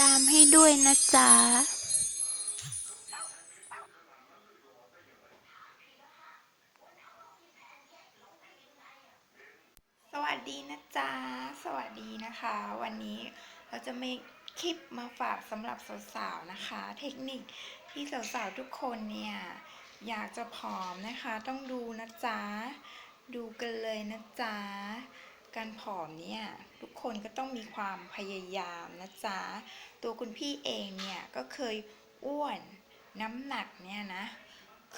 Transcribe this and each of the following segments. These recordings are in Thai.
ตามให้ด้วยนะจ๊ะสวัสดีนะจ๊ะ สวัสดีนะคะ วันนี้เราจะมีคลิปมาฝากสำหรับสาวๆนะคะ เทคนิคที่สาวๆทุกคนเนี่ย อยากจะผอมนะคะ ต้องดูนะจ๊ะ ดูกันเลยนะจ๊ะ การผอมเนี่ย ทุกคนก็ต้องมีความพยายามนะจ๊ะ ตัวคุณพี่เองเนี่ยก็เคยอ้วนน้ำหนักเนี่ยนะ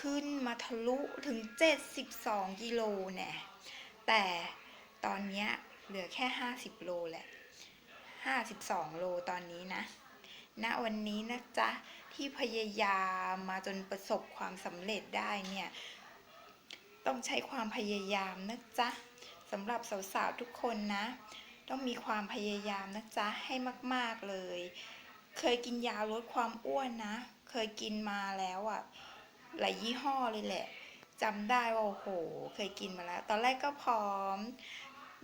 ขึ้นมาทะลุถึง 72 กิโลเนี่ยแต่ตอนนี้เหลือแค่ 50 โลแหละ 52 โลตอนนี้นะณวันนี้นะจ๊ะ ที่พยายามมาจนประสบความสำเร็จได้เนี่ย ต้องใช้ความพยายามนะจ๊ะสำหรับสาวๆทุกคนนะ ต้องมีความพยายามนะจ๊ะให้มาก ๆเลย เคยกินยาลดความอ้วนนะ เคยกินมาแล้วอะ่ะหลายยี่ห้อเลยแหละจำได้ว่าโอ้โห เคยกินมาแล้ว ตอนแรกก็ผอม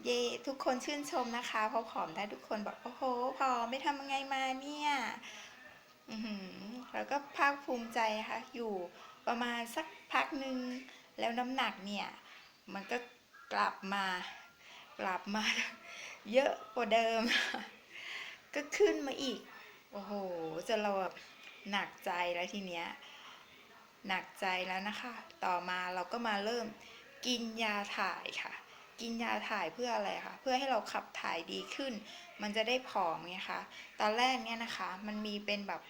เย่ทุกคนชื่นชมนะคะเพราะผอมได้ทุกคนบอกโอ้โหผอมไม่ทำยังไงมาเนี่ยอือหือแล้วก็ภาคภูมิใจค่ะ อยู่ประมาณสักพักหนึ่งแล้วน้ำหนักเนี่ย มันก็กลับมากลับมา เยอะกว่าเดิม ก็ขึ้นมาอีก โอ้โหจนเราแบบหนักใจแล้วทีเนี้ย หนักใจแล้วนะคะ ต่อมาเราก็มาเริ่มกินยาถ่ายค่ะ กินยาถ่ายเพื่ออะไรคะ เพื่อให้เราขับถ่ายดีขึ้น มันจะได้ผอมไงคะ ตอนแรกเนี่ยนะคะ มันมีเป็นแบบ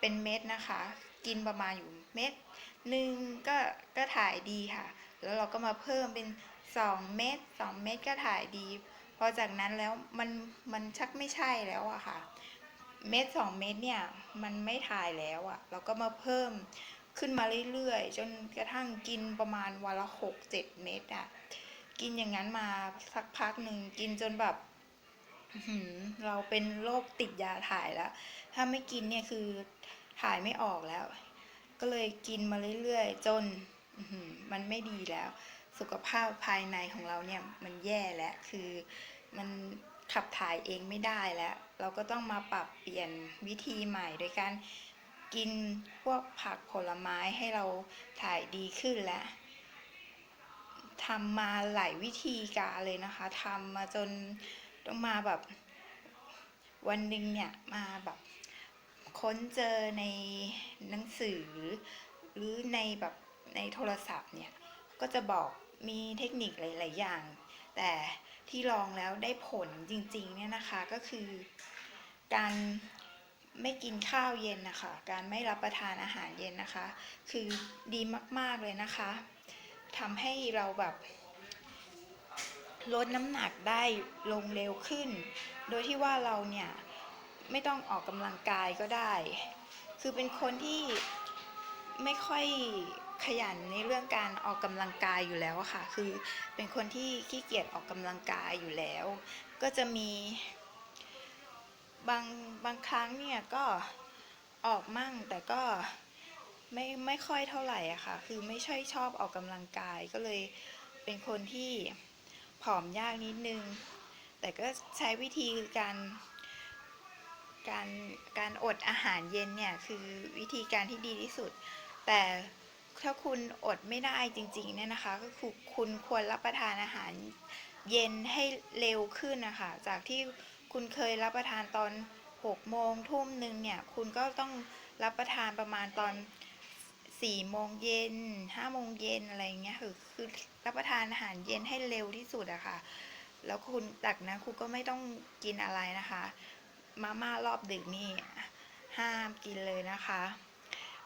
เป็นเม็ดนะคะ กินประมาณอยู่เม็ดหนึ่งก็ก็ถ่ายดีค่ะ แล้วเราก็มาเพิ่มเป็น 2 เม็ด2เม็ดก็ถ่ายดี อจากนั้นแล้วมันมันชักไม่ใช่แล้วอะค่ะ เม็ด2เม็ดเนี่ยมันไม่ถ่ายแล้วอะเราก็มาเพิ่มขึ้นมาเรื่อยๆ จนกระทั่งกินประมาณวันละหกเจ็ดเม็ดอะกินอย่างนั้นมาสักพักหนึ่งกินจนแบบเราเป็นโรคติดยาถ่ายแล้ว ถ้าไม่กินเนี่ยคือถ่ายไม่ออกแล้ว ก็เลยกินมาเรื่อยๆ จนมันไม่ดีแล้ว สุขภาพภายในของเราเนี่ยมันแย่แล้วคือ มันขับถ่ายเองไม่ได้แล้ว เราก็ต้องมาปรับเปลี่ยนวิธีใหม่โดยการกินพวกผักผลไม้ให้เราถ่ายดีขึ้นแล้วทำมาหลายวิธีการเลยนะคะทำมาจนต้องมาแบบวันหนึ่งเนี่ยมาแบบค้นเจอในหนังสือ หรือในแบบในโทรศัพท์เนี่ยก็จะบอกมีเทคนิคหลาย ๆ อย่าง แต่ที่ลองแล้วได้ผลจริงๆเนี่ยนะคะก็คือ การไม่กินข้าวเย็นนะคะ การไม่รับประทานอาหารเย็นนะคะ คือดีมากๆเลยนะคะทำให้เราแบบลดน้ำหนักได้ลงเร็วขึ้น โดยที่ว่าเราเนี่ยไม่ต้องออกกำลังกายก็ได้ คือเป็นคนที่ไม่ค่อย ขยันในเรื่องการออกกำลังกายอยู่แล้วค่ะ คือเป็นคนที่ขี้เกียจออกกำลังกายอยู่แล้ว ก็จะมีบางบางครั้งเนี่ยก็ออกมั่งแต่ก็ไม่ไม่ค่อยเท่าไหร่อะค่ะ คือไม่ใช่ชอบออกกำลังกายก็เลยเป็นคนที่ผอมยากนิดนึง แต่ก็ใช้วิธีการการการอดอาหารเย็นเนี่ยคือวิธีการที่ดีที่สุด แต่ ถ้าคุณอดไม่ได้จริงๆเนี่ยนะคะ ก็คือคุณควรรับประทานอาหารเย็นให้เร็วขึ้นนะคะ จากที่คุณเคยรับประทานตอน6โมงทุ่มหนึ่งเนี่ย คุณก็ต้องรับประทานประมาณตอน4โมงเย็น5โมงเย็นอะไรเงี้ยคือคือรับประทานอาหารเย็นให้เร็วที่สุดอะค่ะ แล้วคุณจากนั้นคุณก็ไม่ต้องกินอะไรนะคะ มาม่ารอบดึกนี่ห้ามกินเลยนะคะ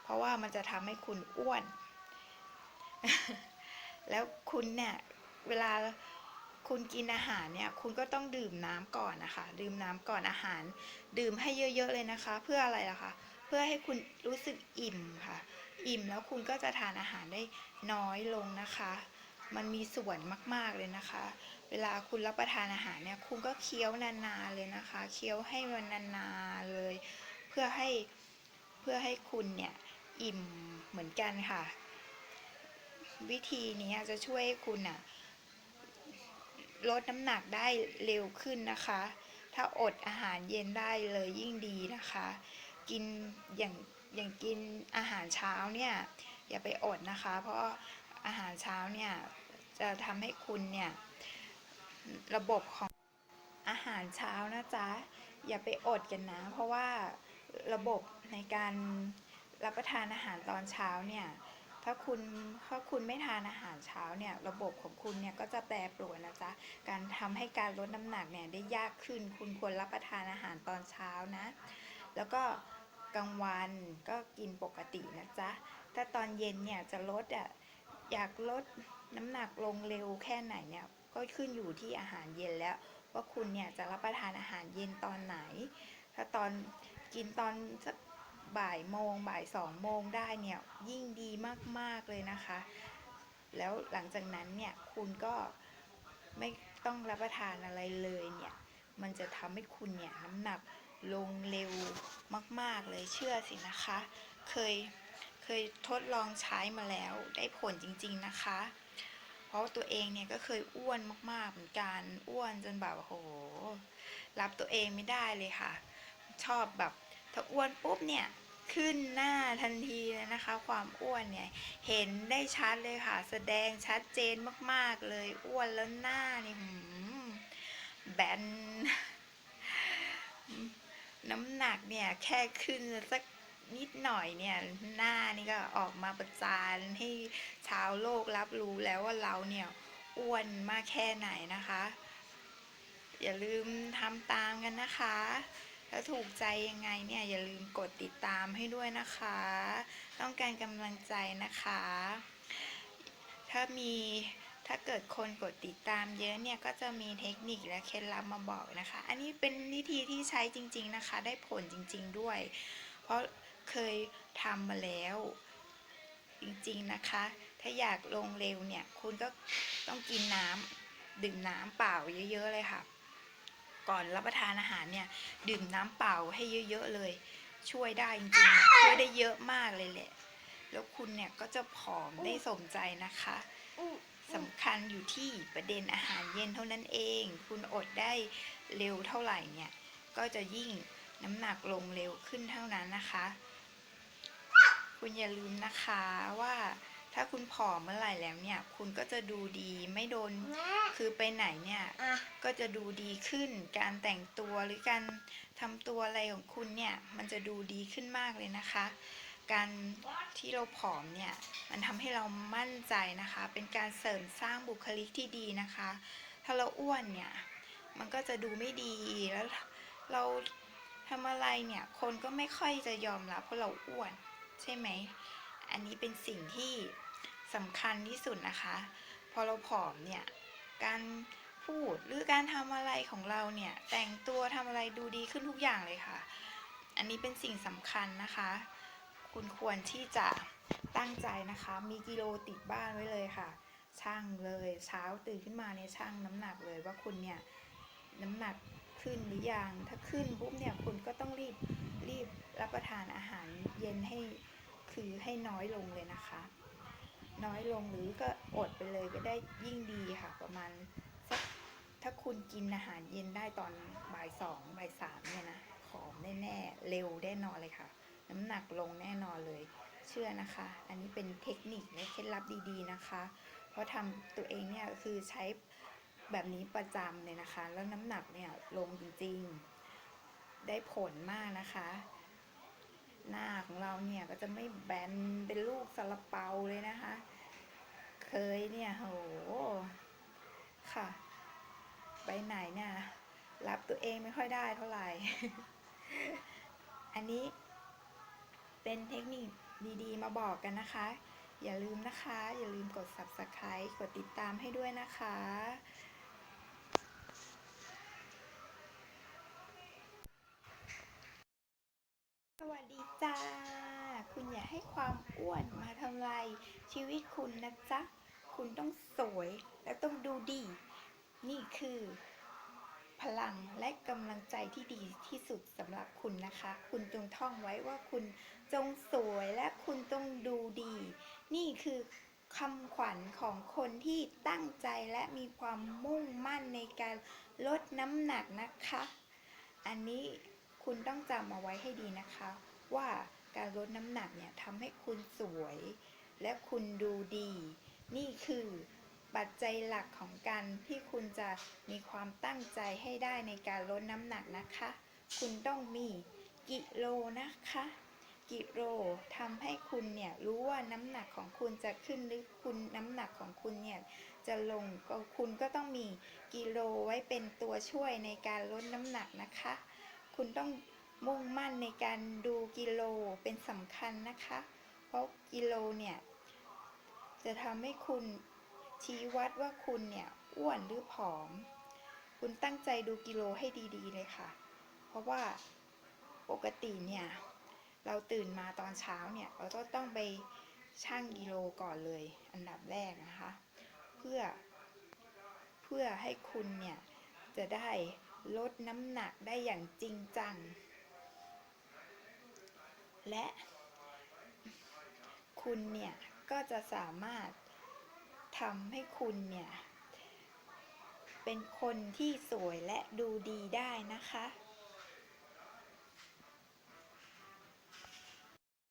เพราะว่ามันจะทำให้คุณอ้วน แล้วคุณเนี่ยเวลาคุณกินอาหารเนี่ยคุณก็ต้องดื่มน้ำก่อนนะคะ ดื่มน้ำก่อนอาหาร ดื่มให้เยอะๆเลยนะคะ เพื่ออะไรล่ะคะเพื่อให้คุณรู้สึกอิ่มค่ะ อิ่มแล้วคุณก็จะทานอาหารได้น้อยลงนะคะ มันมีส่วนมากๆเลยนะคะ เวลาคุณรับประทานอาหารเนี่ยคุณก็เคี้ยวนานๆเลยนะคะ เคี้ยวให้มันนานๆเลย เพื่อให้เพื่อให้คุณเนี่ยอิ่มเหมือนกันค่ะ วิธีนี้จะช่วยให้คุณอะลดน้ำหนักได้เร็วขึ้นนะคะ ถ้าอดอาหารเย็นได้เลยยิ่งดีนะคะ กินอย่างอย่างกินอาหารเช้าเนี่ยอย่าไปอดนะคะ เพราะอาหารเช้าเนี่ยจะทำให้คุณเนี่ยระบบของอาหารเช้านะจ๊ะอย่าไปอดกันนะ เพราะว่าระบบในการรับประทานอาหารตอนเช้าเนี่ย ถ้าคุณถ้าคุณไม่ทานอาหารเช้าเนี่ยระบบของคุณเนี่ยก็จะแปรปรวนนะจ๊ะการทำให้การลดน้ำหนักเนี่ยได้ยากขึ้น คุณควรรับประทานอาหารตอนเช้านะ แล้วก็กลางวันก็กินปกตินะจ๊ะถ้าตอนเย็นเนี่ยจะลดอะอยากลดน้ำหนักลงเร็วแค่ไหนเนี่ยก็ขึ้นอยู่ที่อาหารเย็นแล้วว่าคุณเนี่ยจะรับประทานอาหารเย็นตอนไหน ถ้าตอนกินตอนสัก บ่ายโมงบ่ายสองโมงได้เนี่ยยิ่งดีมากๆเลยนะคะ แล้วหลังจากนั้นเนี่ยคุณก็ไม่ต้องรับประทานอะไรเลยเนี่ย มันจะทำให้คุณเนี่ยน้ำหนักลงเร็วมาก ๆ เลยเชื่อสินะคะ เคยเคยทดลองใช้มาแล้วได้ผลจริง ๆนะคะ เพราะตัวเองเนี่ยก็เคยอ้วนมาก ๆ เหมือนกันอ้วนจนแบบโอ้โหรับตัวเองไม่ได้เลยค่ะ ชอบแบบ ถ้าอ้วนปุ๊บเนี่ยขึ้นหน้าทันทีเลยนะคะ ความอ้วนเนี่ยเห็นได้ชัดเลยค่ะ แสดงชัดเจนมากๆเลยอ้วนแล้วหน้านี่หืมแบนน้ำหนักเนี่ยแค่ขึ้นสักนิดหน่อยเนี่ยหน้านี่ก็ออกมาประจานให้ชาวโลกรับรู้แล้วว่าเราเนี่ยอ้วนมากแค่ไหนนะคะ อย่าลืมทำตามกันนะคะ แล้วถูกใจยังไงเนี่ยอย่าลืมกดติดตามให้ด้วยนะคะ ต้องการกำลังใจนะคะ ถ้ามีถ้าเกิดคนกดติดตามเยอะเนี่ยก็จะมีเทคนิคและเคล็ดลับมาบอกนะคะ อันนี้เป็นวิธีที่ใช้จริง ๆนะคะ ได้ผลจริง ๆด้วย เพราะเคยทำมาแล้ว จริงๆนะคะ ถ้าอยากลงเร็วเนี่ย คุณก็ต้องกินน้ำดื่มน้ำเปล่าเยอะ ๆ เลยค่ะ ก่อนรับประทานอาหารเนี่ยดื่มน้ำเปล่าให้เยอะ ๆ เลย ช่วยได้จริงๆช่วยได้เยอะมากเลยแหละ แล้วคุณเนี่ยก็จะผอมได้สมใจนะคะสำคัญอยู่ที่ประเด็นอาหารเย็นเท่านั้นเอง คุณอดได้เร็วเท่าไหร่เนี่ย ก็จะยิ่งน้ำหนักลงเร็วขึ้นเท่านั้นนะคะ คุณอย่าลืมนะคะว่า ถ้าคุณผอมเมื่อไหร่แล้วเนี่ย คุณก็จะดูดีไม่โดน คือไปไหนเนี่ยอะก็จะดูดีขึ้น การแต่งตัวหรือการทำตัวอะไรของคุณเนี่ย มันจะดูดีขึ้นมากเลยนะคะ การที่เราผอมเนี่ย มันทำให้เรามั่นใจนะคะ เป็นการเสริมสร้างบุคลิกที่ดีนะคะ ถ้าเราอ้วนเนี่ย มันก็จะดูไม่ดี แล้วเราทำอะไรเนี่ย คนก็ไม่ค่อยจะยอมรับว่าเราอ้วน ใช่ไหม อันนี้เป็นสิ่งที่ สำคัญที่สุดนะคะ พอเราผอมเนี่ย การพูดหรือการทำอะไรของเราเนี่ย แต่งตัวทำอะไรดูดีขึ้นทุกอย่างเลยค่ะ อันนี้เป็นสิ่งสำคัญนะคะ คุณควรที่จะตั้งใจนะคะ มีกิโลติดบ้านไว้เลยค่ะ ช่างเลยเช้าตื่นขึ้นมาเนี่ยช่างน้ำหนักเลยว่าคุณเนี่ยน้ำหนักขึ้นหรือยัง ถ้าขึ้นปุ๊บเนี่ยคุณก็ต้องรีบรีบรับประทานอาหารเย็นให้คือให้น้อยลงเลยนะคะ น้อยลงหรือก็อดไปเลยก็ได้ยิ่งดีค่ะประมาณสักถ้าคุณกินอาหารเย็นได้ตอนบ่ายสองบ่ายสามเนี่ยนะผอมแน่ๆเร็วแน่นอนเลยค่ะ น้ำหนักลงแน่นอนเลย เชื่อนะคะ อันนี้เป็นเทคนิคและเคล็ดลับดีๆนะคะ เพราะทำตัวเองเนี่ยคือใช้แบบนี้ประจำเลยนะคะ แล้วน้ำหนักเนี่ยลงจริงๆ ได้ผลมากนะคะ หน้าของเราเนี่ยก็จะไม่แบนเป็นลูกซาลาเปาเลยนะคะ เคยเนี่ยโหค่ะ ไปไหนเนี่ยรับตัวเองไม่ค่อยได้เท่าไหร่ อันนี้เป็นเทคนิคดีๆ มาบอกกันนะคะ อย่าลืมนะคะ อย่าลืมกด subscribe กดติดตามให้ด้วยนะคะ วัสดีจ้า คุณอย่าให้ความอ้วนมาทำลายชีวิตคุณนะจ๊ะ คุณต้องสวยและต้องดูดี นี่คือ พลังและกำลังใจที่ดีที่สุดสำหรับคุณนะคะ คุณจงท่องไว้ว่าคุณจงสวยและคุณต้องดูดี นี่คือคำขวัญของคนที่ตั้งใจและมีความมุ่งมั่นในการลดน้ำหนักนะคะ อันนี้ คุณต้องจำเอาไว้ให้ดีนะคะ ว่าการลดน้ำหนักเนี่ยทำให้คุณสวย และคุณดูดี นี่คือปัจจัยหลักของการที่คุณจะมีความตั้งใจให้ได้ในการลดน้ำหนักนะคะ คุณต้องมีกิโลนะคะ กิโลทำให้คุณเนี่ยรู้ว่าน้ำหนักของคุณจะขึ้นหรือคุณน้ำหนักของคุณเนี่ยจะลงก็คุณก็ต้องมีกิโลไว้เป็นตัวช่วยในการลดน้ำหนักนะคะ คุณต้องมุ่งมั่นในการดูกิโลเป็นสำคัญนะคะ เพราะกิโลเนี่ย จะทำให้คุณชี้วัดว่าคุณเนี่ยอ้วนหรือผอม คุณตั้งใจดูกิโลให้ดีๆเลยค่ะ เพราะว่าปกติเนี่ย เราตื่นมาตอนเช้าเนี่ย เราก็ต้องไปชั่งกิโลก่อนเลย อันดับแรกนะคะ เพื่อ เพื่อให้คุณเนี่ย จะได้ ลดน้ำหนักได้อย่างจริงจัง และ คุณเนี่ย ก็จะสามารถทำให้คุณเนี่ย เป็นคนที่สวยและดูดีได้นะคะ